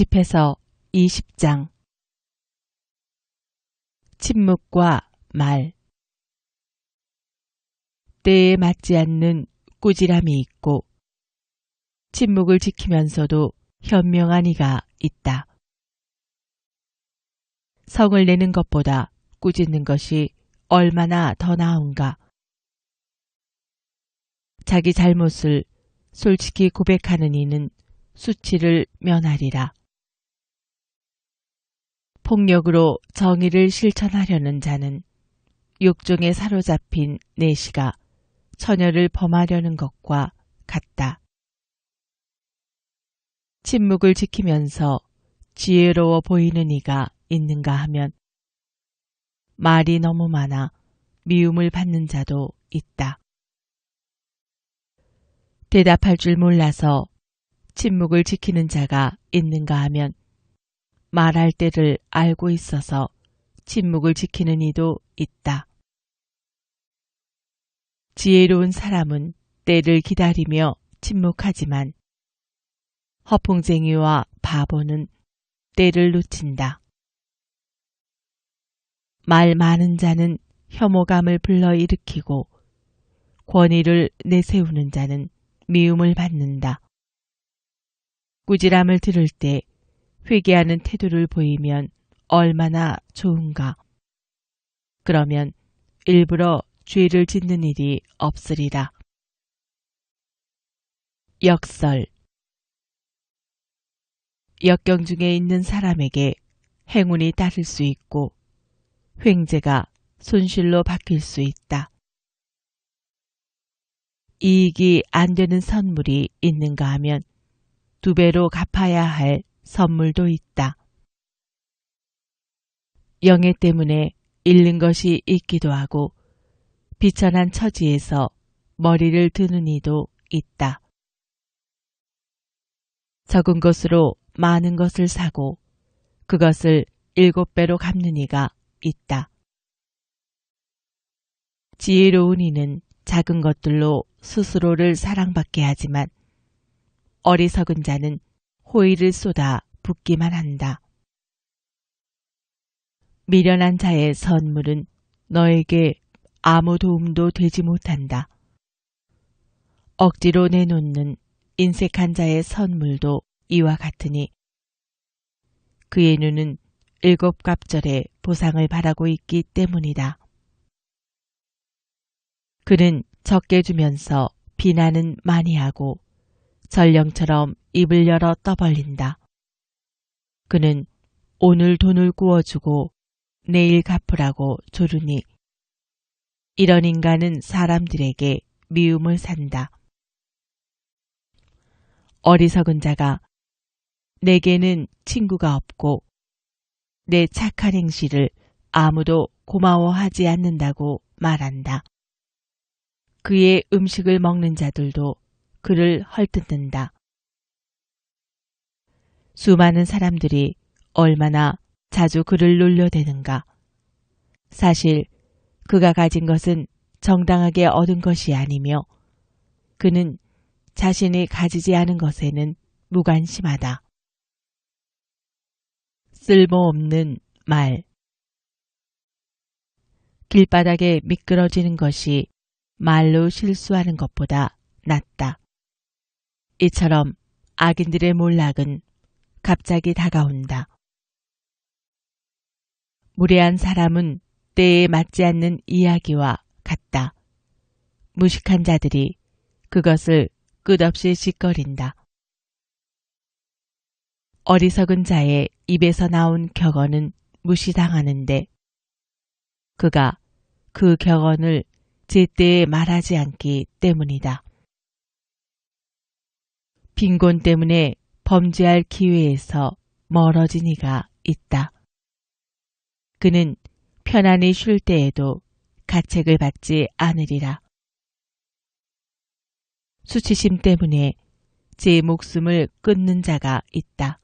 집에서 20장 침묵과 말 때에 맞지 않는 꾸지람이 있고 침묵을 지키면서도 현명한 이가 있다. 성을 내는 것보다 꾸짖는 것이 얼마나 더 나은가. 자기 잘못을 솔직히 고백하는 이는 수치를 면하리라. 폭력으로 정의를 실천하려는 자는 욕종에 사로잡힌 내시가 처녀를 범하려는 것과 같다. 침묵을 지키면서 지혜로워 보이는 이가 있는가 하면 말이 너무 많아 미움을 받는 자도 있다. 대답할 줄 몰라서 침묵을 지키는 자가 있는가 하면 말할 때를 알고 있어서 침묵을 지키는 이도 있다. 지혜로운 사람은 때를 기다리며 침묵하지만 허풍쟁이와 바보는 때를 놓친다. 말 많은 자는 혐오감을 불러일으키고 권위를 내세우는 자는 미움을 받는다. 꾸지람을 들을 때 회개하는 태도를 보이면 얼마나 좋은가. 그러면 일부러 죄를 짓는 일이 없으리라. 역설 역경 중에 있는 사람에게 행운이 따를 수 있고 횡재가 손실로 바뀔 수 있다. 이익이 안 되는 선물이 있는가 하면 두 배로 갚아야 할 선물도 있다. 영예 때문에 잃는 것이 있기도 하고 비천한 처지에서 머리를 드는 이도 있다. 적은 것으로 많은 것을 사고 그것을 일곱 배로 갚는 이가 있다. 지혜로운 이는 작은 것들로 스스로를 사랑받게 하지만 어리석은 자는 호의를 쏟아 붓기만 한다. 미련한 자의 선물은 너에게 아무 도움도 되지 못한다. 억지로 내놓는 인색한 자의 선물도 이와 같으니 그의 눈은 일곱 갑절의 보상을 바라고 있기 때문이다. 그는 적게 주면서 비난은 많이 하고 전령처럼 입을 열어 떠벌린다. 그는 오늘 돈을 구워주고 내일 갚으라고 조르니 이런 인간은 사람들에게 미움을 산다. 어리석은 자가 내게는 친구가 없고 내 착한 행실을 아무도 고마워하지 않는다고 말한다. 그의 음식을 먹는 자들도 그를 헐뜯는다. 수많은 사람들이 얼마나 자주 그를 놀려대는가. 사실 그가 가진 것은 정당하게 얻은 것이 아니며 그는 자신이 가지지 않은 것에는 무관심하다. 쓸모없는 말 길바닥에 미끄러지는 것이 말로 실수하는 것보다 낫다. 이처럼 악인들의 몰락은 갑자기 다가온다. 무례한 사람은 때에 맞지 않는 이야기와 같다. 무식한 자들이 그것을 끝없이 짓거린다. 어리석은 자의 입에서 나온 격언은 무시당하는데 그가 그 격언을 제때에 말하지 않기 때문이다. 빈곤 때문에 범죄할 기회에서 멀어진 이가 있다. 그는 편안히 쉴 때에도 가책을 받지 않으리라. 수치심 때문에 제 목숨을 끊는 자가 있다.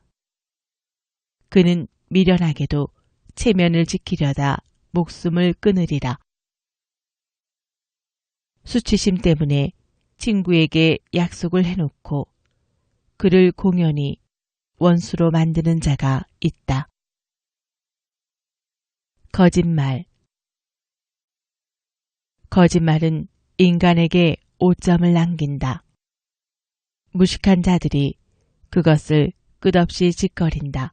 그는 미련하게도 체면을 지키려다 목숨을 끊으리라. 수치심 때문에 친구에게 약속을 해놓고 그를 공연히 원수로 만드는 자가 있다. 거짓말 거짓말은 인간에게 오점을 남긴다. 무식한 자들이 그것을 끝없이 짓거린다.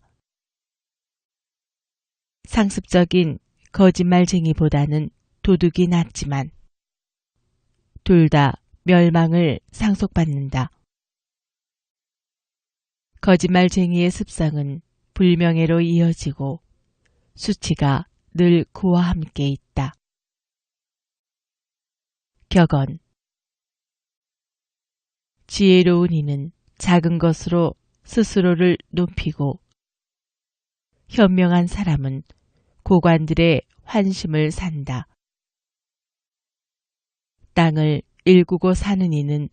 상습적인 거짓말쟁이보다는 도둑이 낫지만 둘 다 멸망을 상속받는다. 거짓말쟁이의 습성은 불명예로 이어지고 수치가 늘 그와 함께 있다. 격언 지혜로운 이는 작은 것으로 스스로를 높이고 현명한 사람은 고관들의 환심을 산다. 땅을 일구고 사는 이는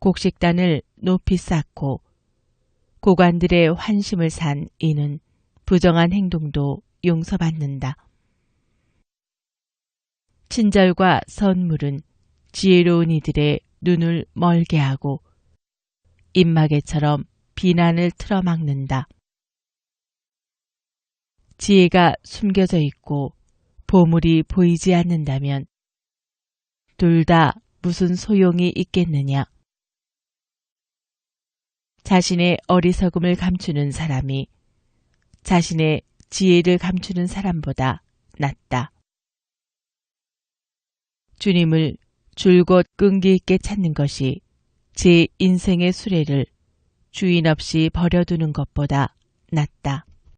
곡식단을 높이 쌓고 고관들의 환심을 산 이는 부정한 행동도 용서받는다. 친절과 선물은 지혜로운 이들의 눈을 멀게 하고 입마개처럼 비난을 틀어막는다. 지혜가 숨겨져 있고 보물이 보이지 않는다면 둘 다 무슨 소용이 있겠느냐. 자신의 어리석음을 감추는 사람이 자신의 지혜를 감추는 사람보다 낫다. 주님을 줄곧 끈기 있게 찾는 것이 제 인생의 수레를 주인 없이 버려두는 것보다 낫다.